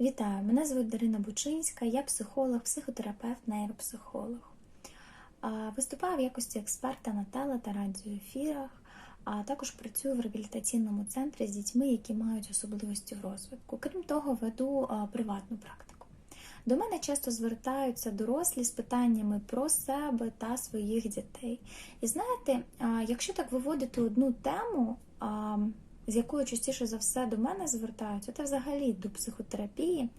Вітаю! Мене звуть Дарина Бучинська, я психолог, психотерапевт, нейропсихолог. Виступаю в якості експерта на теле та радіоефірах, а також працюю в реабілітаційному центрі з дітьми, які мають особливості в розвитку. Крім того, веду приватну практику. До мене часто звертаються дорослі з питаннями про себе та своїх дітей. І знаєте, якщо так виводити одну тему, з якою частіше за все до мене звертаються, та взагалі до психотерапії.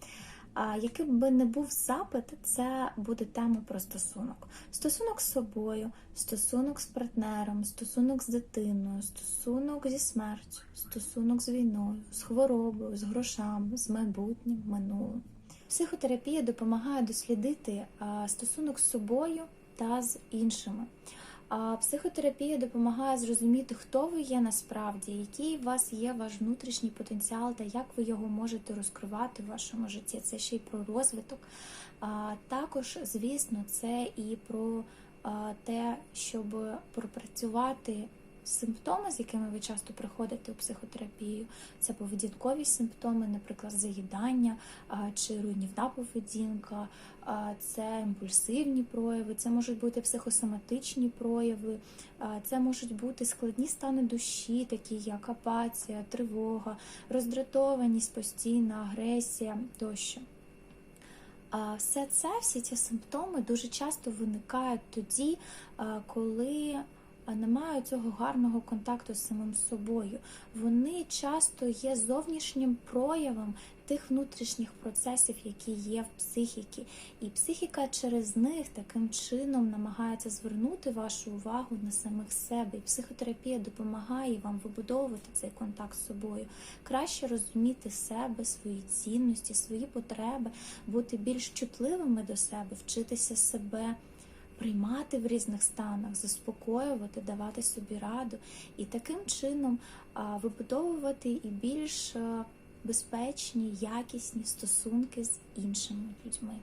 А яким би не був запит, це буде тема про стосунок. Стосунок з собою, стосунок з партнером, стосунок з дитиною, стосунок зі смертю, стосунок з війною, з хворобою, з грошами, з майбутнім, минулим. Психотерапія допомагає дослідити стосунок з собою та з іншими. Психотерапія допомагає зрозуміти, хто ви є насправді, який у вас є ваш внутрішній потенціал та як ви його можете розкривати в вашому житті. Це ще й про розвиток. А також, звісно, це і про те, щоб пропрацювати симптоми, з якими ви часто приходите у психотерапію. Це поведінкові симптоми, наприклад, заїдання чи руйнівна поведінка, це імпульсивні прояви, це можуть бути психосоматичні прояви, це можуть бути складні стани душі, такі як апатія, тривога, роздратованість, постійна агресія тощо. Все це, всі ці симптоми дуже часто виникають тоді, а, коли немає цього гарного контакту з самим собою. Вони часто є зовнішнім проявом тих внутрішніх процесів, які є в психіці. І психіка через них таким чином намагається звернути вашу увагу на самих себе. І психотерапія допомагає вам вибудовувати цей контакт з собою, краще розуміти себе, свої цінності, свої потреби, бути більш чутливими до себе, вчитися себе приймати в різних станах, заспокоювати, давати собі раду і таким чином вибудовувати і більш безпечні, якісні стосунки з іншими людьми.